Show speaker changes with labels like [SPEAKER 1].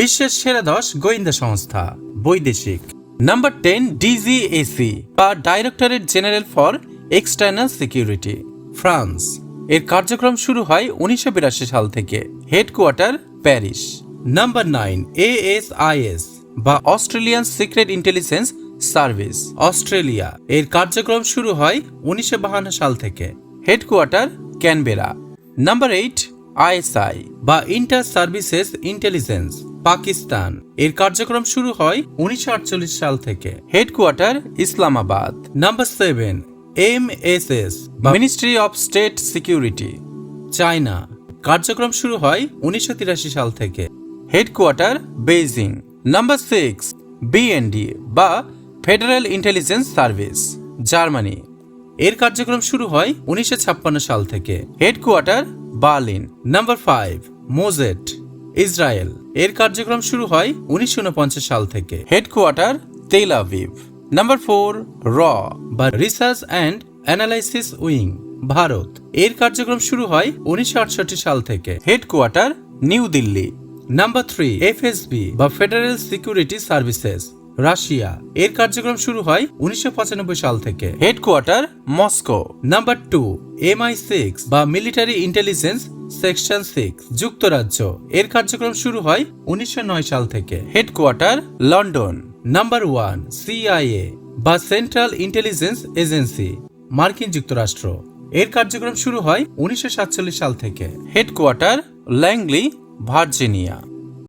[SPEAKER 1] বিশ্বের সেরা দশ গোয়েন্দা সংস্থা, বৈদেশিক। নাম্বার টেন ডিজিএসি বা directorate general for external security France এর কার্যক্রম শুরু হয় উনিশশো বিরাশি সাল থেকে, headquarter, Paris. Number nine ASIS বা Australian secret intelligence service Australia. এর কার্যক্রম শুরু হয় উনিশশো সাল থেকে, headquarter, Canberra. Number eight ISI বা ইন্টার সার্ভিসেস ইন্টেলিজেন্স, পাকিস্তান। এর কার্যক্রম শুরু হয় উনিশশো আটচল্লিশ সাল থেকে। Headquarter, Islamabad. Number seven M S S বা ministry of state security, China. কার্যক্রম শুরু হয় উনিশশো তিরাশি সাল থেকে। Headquarter, Beijing. Number six, B N D, বা ফেডারেল ইন্টেলিজেন্স সার্ভিস, জার্মানি। এর কার্যক্রম শুরু হয় উনিশশো ছাপ্পান্ন সাল থেকে। Headquarter Berlin. Number five Mossad, Israel. এর কার্যক্রম শুরু হয় উনিশশো উনপঞ্চাশ সাল থেকে। Headquarter Tel Aviv. Number four র, বা research and analysis wing Bharat. এর কার্যক্রম শুরু হয় উনিশশো আটষট্টি সাল থেকে। Headquarter New Delhi. Number three FSB, বা ফেডারেল সিকিউরিটি সার্ভিসেস রাশিয়া। এর কার্যক্রম শুরু হয় উনিশশো পঁচানব্বই সাল থেকে। Headquarter, Moscow. Number two MI six বা মিলিটারি ইন্টেলিজেন্স সেকশন সিক্স, যুক্তরাজ্য। এর কার্যক্রম শুরু হয় উনিশশো নয় সাল থেকে। Headquarter, London. Number one CIA বা সেন্ট্রাল ইন্টেলিজেন্স এজেন্সি, মার্কিন যুক্তরাষ্ট্র। এর কার্যক্রম শুরু হয় উনিশশো সাতচল্লিশ সাল থেকে। Headquarter, Langley, Virginia.